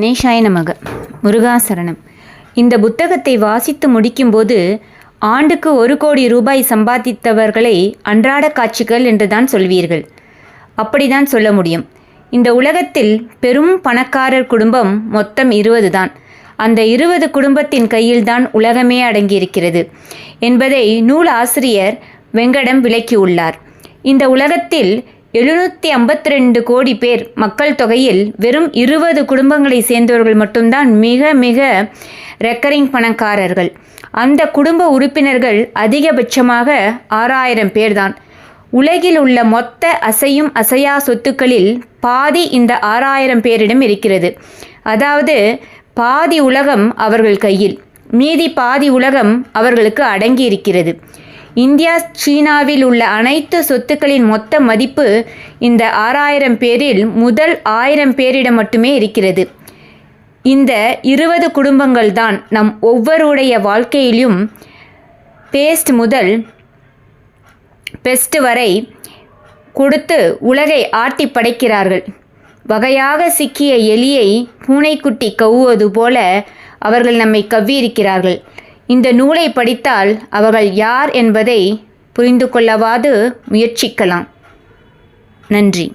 கணேஷாய நமக. முருகாசரணம். இந்த புத்தகத்தை வாசித்து முடிக்கும்போது ஆண்டுக்கு ஒரு கோடி ரூபாய் சம்பாதித்தவர்களை அன்றாட காட்சிகள் என்று தான் சொல்வீர்கள். அப்படிதான் சொல்ல முடியும். இந்த உலகத்தில் பெரும் பணக்காரர் குடும்பம் மொத்தம் இருபது தான். அந்த இருபது குடும்பத்தின் கையில்தான் உலகமே அடங்கியிருக்கிறது என்பதை நூல் ஆசிரியர் வெங்கடம் விளக்கியுள்ளார். இந்த உலகத்தில் எழுநூற்றி ஐம்பத்தி ரெண்டு கோடி பேர் மக்கள் தொகையில் வெறும் இருபது குடும்பங்களை சேர்ந்தவர்கள் மட்டும்தான் மிக மிக ரெக்கரிங் பணக்காரர்கள். அந்த குடும்ப உறுப்பினர்கள் அதிகபட்சமாக ஆறாயிரம் பேர்தான். உலகில் உள்ள மொத்த அசையும் அசையா சொத்துக்களில் பாதி இந்த ஆறாயிரம் பேரிடம் இருக்கிறது. அதாவது பாதி உலகம் அவர்கள் கையில் மீதி பாதி உலகம் அவர்களுக்கு அடங்கி இருக்கிறது இந்தியா சீனாவில் உள்ள அனைத்து சொத்துக்களின் மொத்த மதிப்பு இந்த ஆறாயிரம் பேரில் முதல் ஆயிரம் பேரிடம் மட்டுமே இருக்கிறது. இந்த இருபது குடும்பங்கள் தான் நம் ஒவ்வொருடைய வாழ்க்கையிலும் பேஸ்ட் முதல் பெஸ்ட் வரை கொடுத்து உலகை ஆட்டி படைக்கிறார்கள். வகையாக சிக்கிய எலியை பூனைக்குட்டி கவ்வுவது போல அவர்கள் நம்மை கவ்வியிருக்கிறார்கள். இந்த நூலை படித்தால் அவர்கள் யார் என்பதை புரிந்து கொள்ளவாது முயற்சிக்கலாம். நன்றி.